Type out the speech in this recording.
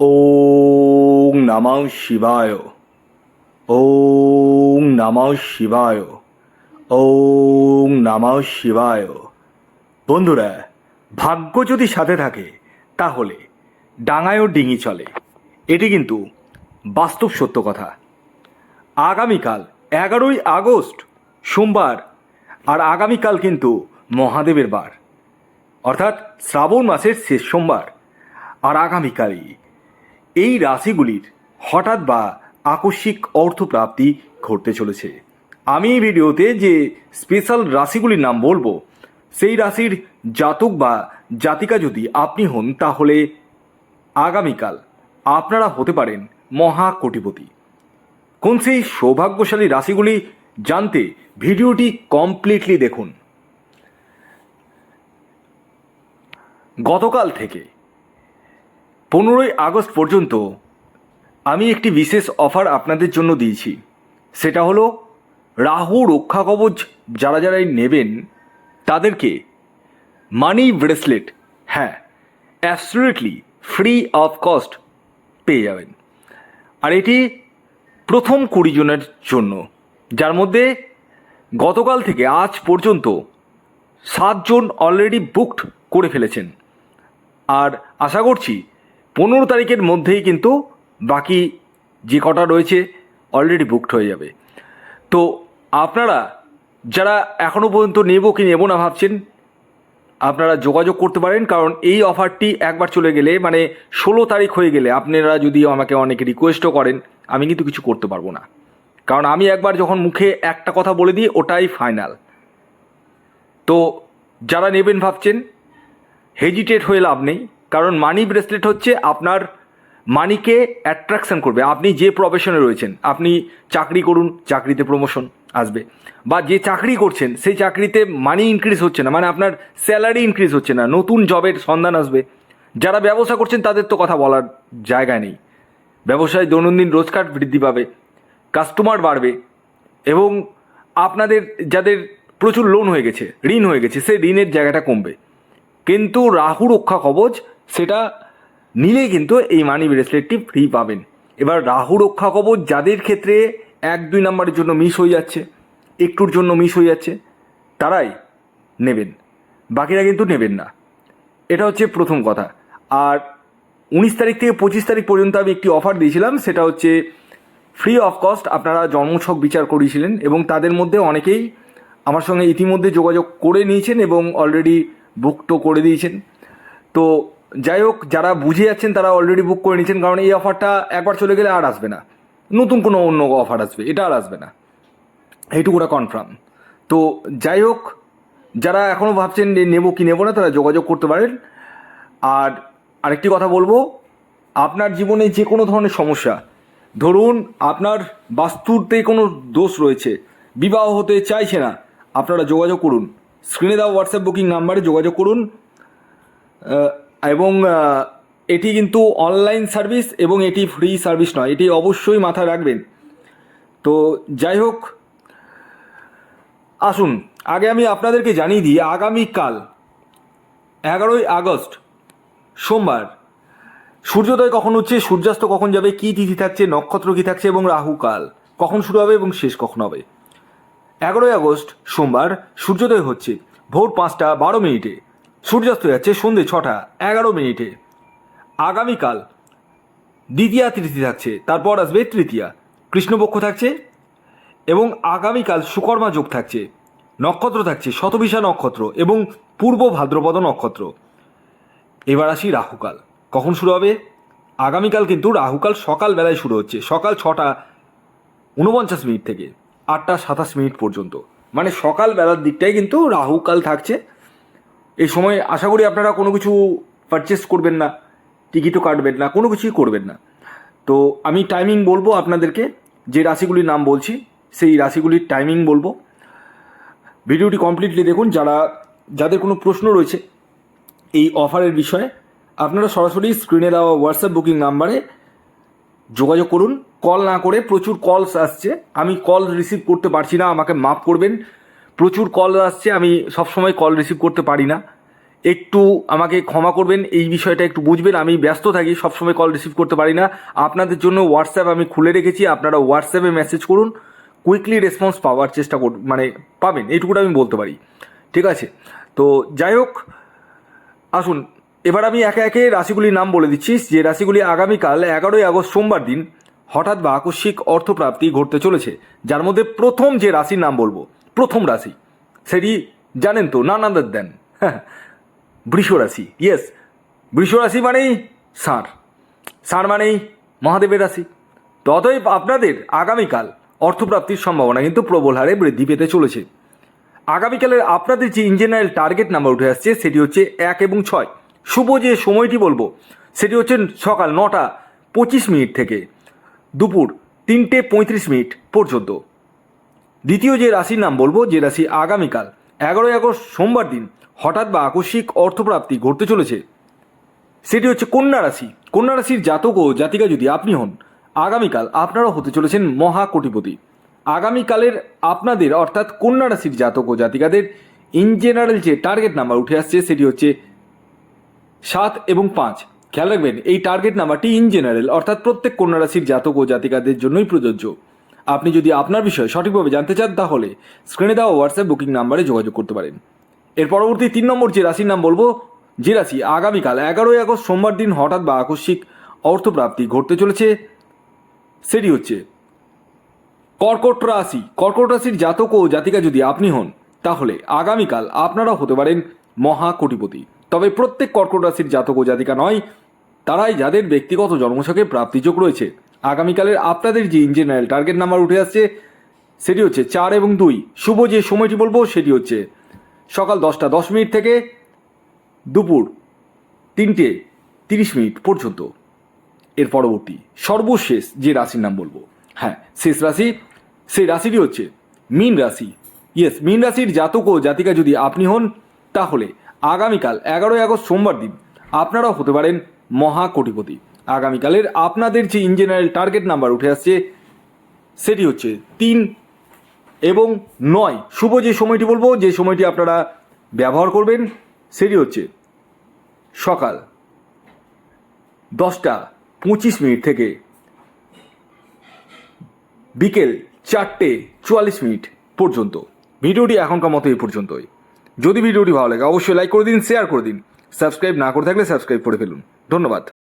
ওং নমঃ শিবায়। ওং নমঃ শিবায়। ওং নমঃ শিবায়। বন্ধুরা, ভাগ্য যদি সাথে থাকে, তাহলে ডাঙায়ও ডিঙি চলে। এটি কিন্তু বাস্তব সত্য কথা। আগামীকাল এগারোই আগস্ট, সোমবার, আর আগামীকাল কিন্তু মহাদেবের বার। অর্থাৎ শ্রাবণ মাসের শেষ সোমবার, আর আগামীকালই এই রাশিগুলির হঠাৎ বা আকস্মিক অর্থপ্রাপ্তি ঘটতে চলেছে। আমি এই ভিডিওতে যে স্পেশাল রাশিগুলির নাম বলব, সেই রাশির জাতক বা জাতিকা যদি আপনি হন, তাহলে আগামীকাল আপনারা হতে পারেন মহা কোটিপতি কোন সেই সৌভাগ্যশালী রাশিগুলি জানতে ভিডিওটি কমপ্লিটলি দেখুন। গতকাল থেকে পনেরোই আগস্ট পর্যন্ত আমি একটি বিশেষ অফার আপনাদের জন্য দিয়েছি। সেটা হলো, রাহু রক্ষা কবচ যারা যারাই নেবেন, তাদেরকে মানি ব্রেসলেট হ্যাঁ অ্যাবসলিউটলি ফ্রি অফ কস্ট পেয়ে যাবেন। আর এটি প্রথম কুড়ি জনের জন্য, যার মধ্যে গতকাল থেকে আজ পর্যন্ত সাতজন অলরেডি বুকড করে ফেলেছেন। আর আশা করছি পনেরো তারিখের মধ্যেই কিন্তু বাকি যে কটা রয়েছে অলরেডি বুকড হয়ে যাবে। তো আপনারা যারা এখনও পর্যন্ত নেব কি নেব না ভাবছেন, আপনারা যোগাযোগ করতে পারেন, কারণ এই অফারটি একবার চলে গেলে মানে ষোলো তারিখ হয়ে গেলে আপনারা যদি আমাকে অনেকে রিকোয়েস্টও করেন, আমি কিন্তু কিছু করতে পারব না। কারণ আমি একবার যখন মুখে একটা কথা বলে দিই, ওটাই ফাইনাল তো যারা নেবেন ভাবছেন হেজিটেট হয়ে লাভ নেই। কারণ মানি ব্রেসলেট হচ্ছে আপনার মানিকে অ্যাট্রাকশন করবে। আপনি যে প্রফেশনে রয়েছেন, আপনি চাকরি করুন, চাকরিতে প্রমোশন আসবে। বা যে চাকরি করছেন, সেই চাকরিতে মানি ইনক্রিজ হচ্ছে না মানে আপনার স্যালারি ইনক্রিজ হচ্ছে না, নতুন জবের সন্ধান আসবে। যারা ব্যবসা করছেন, তাদের তো কথা বলার জায়গা নেই। ব্যবসায় দৈনন্দিন রোজগার বৃদ্ধি পাবে কাস্টমার বাড়বে, এবং আপনাদের যাদের প্রচুর লোন হয়ে গেছে, ঋণ হয়ে গেছে, সেই ঋণের জায়গাটা কমবে। কিন্তু রাহু রক্ষা কবচ সেটা নিলেই কিন্তু এই মানি ব্রেসলেটটি ফ্রি পাবেন। এবার রাহু রক্ষা কবচ যাদের ক্ষেত্রে এক দুই নাম্বারের জন্য মিস হয়ে যাচ্ছে, একটুর জন্য মিস হয়ে যাচ্ছে, তারাই নেবেন। বাকিরা কিন্তু নেবেন না। এটা হচ্ছে প্রথম কথা। আর উনিশ তারিখ থেকে পঁচিশ তারিখ পর্যন্ত আমি একটি অফার দিয়েছিলাম, সেটা হচ্ছে ফ্রি অফ কস্ট আপনারা জন্মছক বিচার করিয়েছিলেন এবং তাদের মধ্যে অনেকেই আমার সঙ্গে ইতিমধ্যে যোগাযোগ করে নিয়েছেন এবং অলরেডি বুকটো করে দিয়েছেন। তো যাই হোক যারা বুঝে যাচ্ছেন তারা অলরেডি বুক করে নিয়েছেন, কারণ এই অফারটা একবার চলে গেলে আর আসবে না। নতুন কোনো অন্য অফার আসবে, এটা আর আসবে না। এইটুকুটা কনফার্ম তো যাই হোক যারা এখনও ভাবছেন নেব কি নেব না, তারা যোগাযোগ করতে পারেন। আর আরেকটি কথা বলব, আপনার জীবনে যে কোনো ধরনের সমস্যা, ধরুন আপনার বাস্তুতে কোনো দোষ রয়েছে, বিবাহ হতে চাইছে না, আপনারা যোগাযোগ করুন। স্ক্রিনে দেওয়া হোয়াটসঅ্যাপ বুকিং নাম্বারে যোগাযোগ করুন। এবং এটি কিন্তু অনলাইন সার্ভিস এবং এটি ফ্রি সার্ভিস নয়। এটি অবশ্যই মাথায় রাখবেন। তো যাই হোক, আসুন, আগে আমি আপনাদেরকে জানিয়ে দিই, আগামীকাল এগারোই আগস্ট, সোমবার, সূর্যোদয় কখন হচ্ছে, সূর্যাস্ত কখন যাবে, কী তিথি থাকছে, নক্ষত্র কী থাকছে এবং রাহু কাল, কখন শুরু হবে এবং শেষ কখন হবে? এগারোই আগস্ট, সোমবার, সূর্যোদয় হচ্ছে, ভোর পাঁচটা বারো মিনিটে। সূর্যাস্ত যাচ্ছে সন্ধে ছটা, এগারো মিনিটে। আগামীকাল দ্বিতীয়া তৃতীয় থাকছে, তারপর আসবে তৃতীয়া। কৃষ্ণপক্ষ থাকছে এবং আগামীকাল সুকর্মা যোগ থাকছে। নক্ষত্র থাকছে, শতবিশা নক্ষত্র এবং পূর্ব ভাদ্রপদ নক্ষত্র। এবার আসি রাহুকাল। কখন শুরু হবে? আগামীকাল কিন্তু রাহুকাল সকাল বেলায় শুরু হচ্ছে, সকাল ছটা উনপঞ্চাশ মিনিট থেকে, আটটা সাতাশ মিনিট পর্যন্ত। মানে সকাল বেলার দিকটাই কিন্তু রাহুকাল থাকছে। এই সময় আশা করি আপনারা কোনো কিছু পারচেস করবেন না, টিকিটও কাটবেন না, কোনো কিছুই করবেন না। তো আমি টাইমিং বলব আপনাদেরকে, যে রাশিগুলির নাম বলছি, সেই রাশিগুলির টাইমিং বলব। ভিডিওটি কমপ্লিটলি দেখুন, যারা, যাদের কোনো প্রশ্ন রয়েছে এই অফারের বিষয়ে, আপনারা সরাসরি স্ক্রিনে দেওয়া হোয়াটসঅ্যাপ বুকিং নাম্বারে যোগাযোগ করুন। কল না করে প্রচুর কলস আসছে। আমি কল রিসিভ করতে পারছি না, আমাকে মাফ করবেন। প্রচুর কল আসছে, আমি সবসময় কল রিসিভ করতে পারি না। একটু আমাকে ক্ষমা করবেন, এই বিষয়টা একটু বুঝবেন, আমি ব্যস্ত থাকি, সবসময় কল রিসিভ করতে পারি না। আপনাদের জন্য হোয়াটসঅ্যাপ আমি খুলে রেখেছি, আপনারা হোয়াটসঅ্যাপে মেসেজ করুন কুইকলি রেসপন্স পাওয়ার চেষ্টা করুন মানে পাবেন, এইটুকুটা আমি বলতে পারি। ঠিক আছে? তো যাই হোক, আসুন, এবার আমি একে একে রাশিগুলির নাম বলে দিচ্ছি, যে রাশিগুলি আগামীকাল এগারোই আগস্ট সোমবার দিন হঠাৎ বা আকস্মিক অর্থপ্রাপ্তি ঘটতে চলেছে, যার মধ্যে প্রথম যে রাশির নাম বলব প্রথম রাশি। সেটি জানেন তো নান আদার দেন। বৃষ রাশি ইয়েস বৃষ রাশি মানেই ষাঁড়। ষাঁড় মানেই মহাদেবের রাশি। তো অতএব আপনাদের আগামীকাল অর্থপ্রাপ্তির সম্ভাবনা কিন্তু প্রবল হারে বৃদ্ধি পেতে চলেছে। আগামীকালের আপনাদের যে ইঞ্জিনিয়ার টার্গেট নাম্বার উঠে আসছে, সেটি হচ্ছে এক এবং ছয়। শুভ যে সময়টি বলব, সেটি হচ্ছে সকাল নটা পঁচিশ মিনিট থেকে দুপুর তিনটে পঁয়ত্রিশ মিনিট পর্যন্ত। দ্বিতীয় যে রাশির নাম বলব, যে রাশি আগামীকাল, এগারোই আগস্ট সোমবার দিন, হঠাৎ বা আকস্মিক অর্থপ্রাপ্তি ঘটতে চলেছে। সেটি হচ্ছে কন্যা রাশি। কন্যা রাশির জাতক ও জাতিকা যদি আপনি হন, আগামীকাল আপনারাও হতে চলেছেন মহা কোটিপতি আগামীকালের আপনাদের, অর্থাৎ কন্যা রাশির জাতক ও জাতিকাদের ইন জেনারেল যে টার্গেট নাম্বার উঠে আসছে, সেটি হচ্ছে সাত এবং পাঁচ। খেয়াল রাখবেন, এই টার্গেট নাম্বারটি ইন জেনারেল অর্থাৎ প্রত্যেক কন্যা রাশির জাতক ও জাতিকাদের জন্যই প্রযোজ্য। আপনি যদি আপনার বিষয়ে সঠিকভাবে জানতে চান তাহলে স্ক্রিনে দেওয়া হোয়াটসঅ্যাপ বুকিং নাম্বারে যোগাযোগ করতে পারেন। এর পরবর্তী তিন নম্বর যে রাশির নাম বলব, যে রাশি আগামীকাল এগারোই আগস্ট সোমবার দিন হঠাৎ বা আকস্মিক অর্থপ্রাপ্তি ঘটতে চলেছে, সেটি হচ্ছে কর্কট রাশি। কর্কট রাশির জাতক ও জাতিকা যদি আপনি হন, তাহলে আগামীকাল আপনারাও হতে পারেন মহা কোটিপতি তবে প্রত্যেক কর্কট রাশির জাতক ও জাতিকা নয়, তারাই যাদের ব্যক্তিগত জন্মছকে প্রাপ্তিযোগ রয়েছে। আগামীকালের আপনাদের যে ইঞ্জিনিয়ার টার্গেট নাম্বার উঠে আসছে, সেটি হচ্ছে চার এবং দুই। শুভ যে সময়টি বলব, সেটি হচ্ছে সকাল দশটা দশ মিনিট থেকে দুপুর তিনটে তিরিশ মিনিট পর্যন্ত। এর পরবর্তী সর্বশেষ যে রাশির নাম বলব হ্যাঁ শেষ রাশি, সেই রাশিটি হচ্ছে মীন রাশি। ইয়েস মীন রাশির জাতক ও জাতিকা যদি আপনি হন, তাহলে আগামীকাল এগারোই আগস্ট সোমবার দিন আপনারাও হতে পারেন মহা কোটিপতি আগামীকালের আপনাদের যে ইঞ্জিনিয়ার টার্গেট নাম্বার উঠে আসছে, সেটি হচ্ছে তিন এবং নয়। শুভ যে সময়টি বলব, যে সময়টি আপনারা ব্যবহার করবেন, সেটি হচ্ছে সকাল দশটা পঁচিশ মিনিট থেকে বিকেল চারটে চুয়াল্লিশ মিনিট পর্যন্ত। ভিডিওটি এখনকার মতো এই পর্যন্তই। যদি ভিডিওটি ভালো লাগে, অবশ্যই লাইক করে দিন শেয়ার করে দিন। সাবস্ক্রাইব না করে থাকলে সাবস্ক্রাইব করে ফেলুন। ধন্যবাদ।